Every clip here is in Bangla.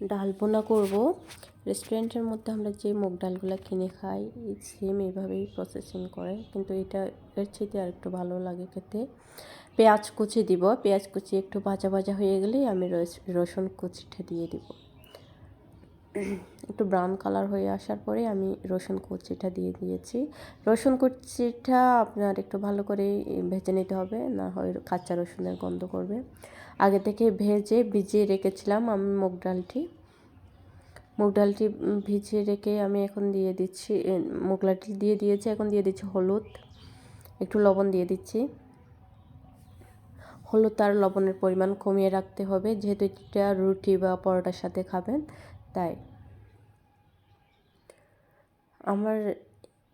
ডাল বোনা করব। রেস্টুরেন্টের মধ্যে আমরা যে মুগ ডালগুলো কিনে খাই সেম এইভাবেই প্রসেসিং করে। কিন্তু এটা এর চাইতে আর একটু ভালো লাগে খেতে। পেঁয়াজ কুচি দিব। পেঁয়াজ কুচি একটু ভাজা ভাজা হয়ে গেলেই আমি রসুন কুচিটা দিয়ে দিব। একটু ব্রাউন কালার হয়ে আসার পরে আমি রসুন কুচিটা দিয়ে দিয়েছি। রসুন কুচিটা আপনার একটু ভালো করে ভেজে নিতে হবে, না হয় কাঁচা রসুনের গন্ধ করবে। আগে থেকে ভেজে ভিজিয়ে রেখেছিলাম আমি মুগ ডালটি। মুগ ডালটি ভিজিয়ে রেখে আমি এখন দিয়ে দিচ্ছি মুগ ডালটি দিয়ে দিয়েছি, এখন দিয়ে দিচ্ছি হলুদ। একটু লবণ দিয়ে দিচ্ছি। হলুদ আর লবণের পরিমাণ কমিয়ে রাখতে হবে, যেহেতু এটা রুটি বা পরোটার সাথে খাবেন। তাই। আমার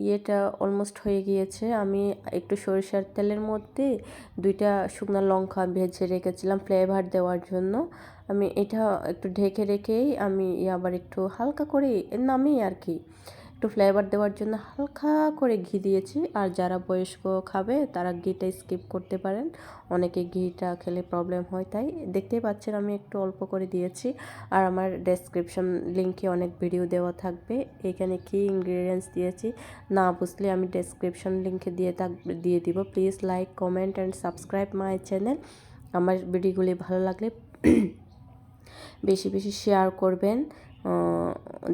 ইয়েটা অলমোস্ট হয়ে গিয়েছে। আমি একটু সরিষার তেলের মধ্যে দুইটা শুকনো লঙ্কা ভেজে রেখেছিলাম ফ্লেভার দেওয়ার জন্য। আমি এটা একটু ঢেকে রেখেই আমি আবার একটু হালকা করে নামি আর কি একটু ফ্লেভার দেওয়ার জন্য হালকা করে ঘি দিয়েছি। আর যারা বয়স্ক খাবে, তারা ঘিটা স্কিপ করতে পারেন। অনেকে ঘিটা খেলে প্রবলেম হয়, তাই দেখতেই পাচ্ছেন আমি একটু অল্প করে দিয়েছি। আর আমার ডেসক্রিপশন লিঙ্কে অনেক ভিডিও দেওয়া থাকবে। এখানে কি ইনগ্রিডিয়েন্টস দিয়েছি, না বুঝলে আমি ডেসক্রিপশন লিঙ্কে দিয়ে থাক, দিয়ে দিব। Please like comment and subscribe my channel আমার ভিডিওগুলি ভালো লাগলে বেশি বেশি শেয়ার করবেন।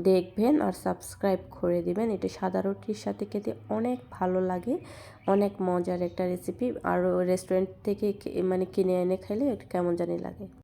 দেখবেন আর সাবস্ক্রাইব করে দিবেন। এটা সাদা রুটির সাথে খেতে অনেক ভালো লাগে, অনেক মজার একটা রেসিপি আর রেস্টুরেন্ট থেকে মানে কিনে এনে খেলে কেমন জানি লাগে।